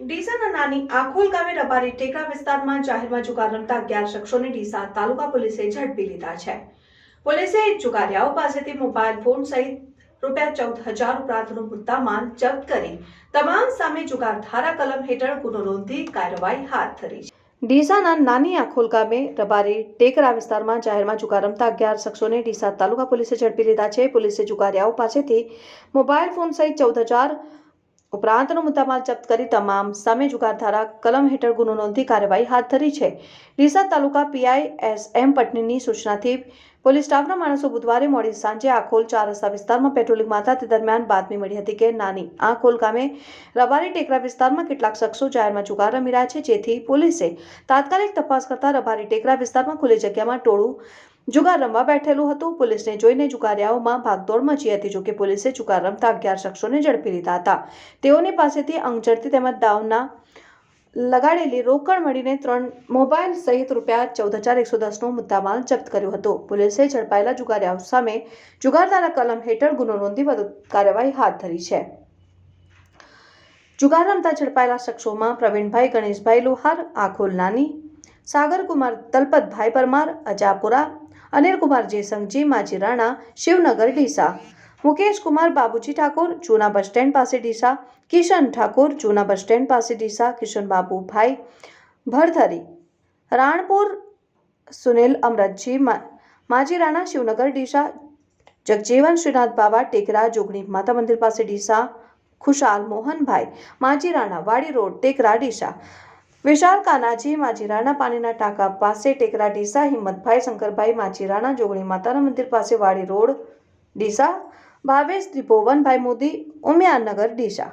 ડીસાના નાની આખોલ ગામે રબારી ટેકરા વિસ્તારમાં જાહેરમાં જુગાર રમતા અગિયાર શખ્સોને ડીસા તાલુકા પોલીસે ઝડપી લીધા છે. પોલીસે જુગારિયાઓ પાસેથી મોબાઈલ ફોન સહિત રૂપિયા ચૌદ હજાર ઉપરાંતનો મુદ્દામાલ જપ્ત કરી તમામ સામે જુગાર ધારા કલમ હેઠળ ગુનો નોંધી કાર્યવાહી હાથ ધરી છે. ડીસાના નાની આખોલ ગામે રબારી ટેકરા વિસ્તારમાં જાહેરમાં જુગાર રમતા અગિયાર શખ્સોને ડીસા તાલુકા પોલીસે ઝડપી લીધા છે. પોલીસે જુગારિયાઓ પાસેથી મોબાઈલ ફોન સહિત ચૌદ હજાર ઉપરાંતનો મુદ્દામાલ જપ્ત કરી તમામ સામે જુગાર ધારા કલમ હેઠળ ગુનો નોંધી કાર્યવાહી હાથ ધરી છે. Deesa taluka PI S M પટનીની સૂચનાથી પોલીસ સ્ટાફના માણસો બુધવારે મોડી સાંજે આખોલ ચાર રસ્તા વિસ્તારમાં પેટ્રોલિંગમાં હતા તે દરમિયાન બાતમી મળી હતી કે નાની આખોલ ગામે રબારી ટેકરા વિસ્તારમાં કેટલાક શખ્સો જાહેરમાં જુગાર રમી રહ્યા છે, જેથી પોલીસે તાત્કાલિક તપાસ કરતા રબારી ટેકરા વિસ્તારમાં ખુલ્લી જગ્યામાં ટોળું જુગાર રમવા બેઠેલું હતું. પોલીસને જોઈને જુગારિયાઓમાં ભાગદોડ મચી હતી, જોકે પોલીસે જુગાર રમતા અગિયાર શખ્સોને ઝડપી લીધા હતા. તેઓની પાસેથી અંગઝડતી તેમજ દાવના લગાડેલી રોકડ મળીને ત્રણ મોબાઈલ સહિત રૂપિયા ચૌદ હજાર એકસો દસનો મુદ્દામાલ જપ્ત કર્યો હતો. પોલીસે ઝડપાયેલા જુગારિયાઓ સામે જુગારદારા કલમ હેઠળ ગુનો નોંધી વધુ કાર્યવાહી હાથ ધરી છે. જુગાર રમતા ઝડપાયેલા શખ્સોમાં પ્રવીણભાઈ, ગણેશભાઈ લોહાર, આખોલ નાની, સાગરકુમાર તલપતભાઈ પરમાર, અજાપુરા અનિલકુમાર જયસંઘજી માજી રાણા, શિવનગર, ડીસા. મુકેશ કુમાર, બાબુજી ઠાકોર, જૂના બસ સ્ટેન્ડ પાસે ડીસા. કિશન ઠાકોર, જૂના બસ સ્ટેન્ડ પાસે ડીસા. કિશન બાબુભાઈ ભરથરી. રાણપુર, સુનિલ અમરતજી માજી રાણા, શિવનગર, ડીસા. જગજીવન શ્રીનાથ બાબા ટેકરા, જોગણી માતા મંદિર પાસે ડીસા. ખુશાલ મોહનભાઈ, માજી રાણા, વાડી રોડ, ટેકરા, ડીસા. વિશાલ કાનાજી માજીરાના પાણીના ટાંકા પાસે ટેકરા ડીસા, હિંમતભાઈ શંકરભાઈ માજીરાના જોગણી માતાના મંદિર પાસે વાડી રોડ, ડીસા, ભાવેશ ત્રિભુવનભાઈ મોદી ઉમિયાનગર ડીસા.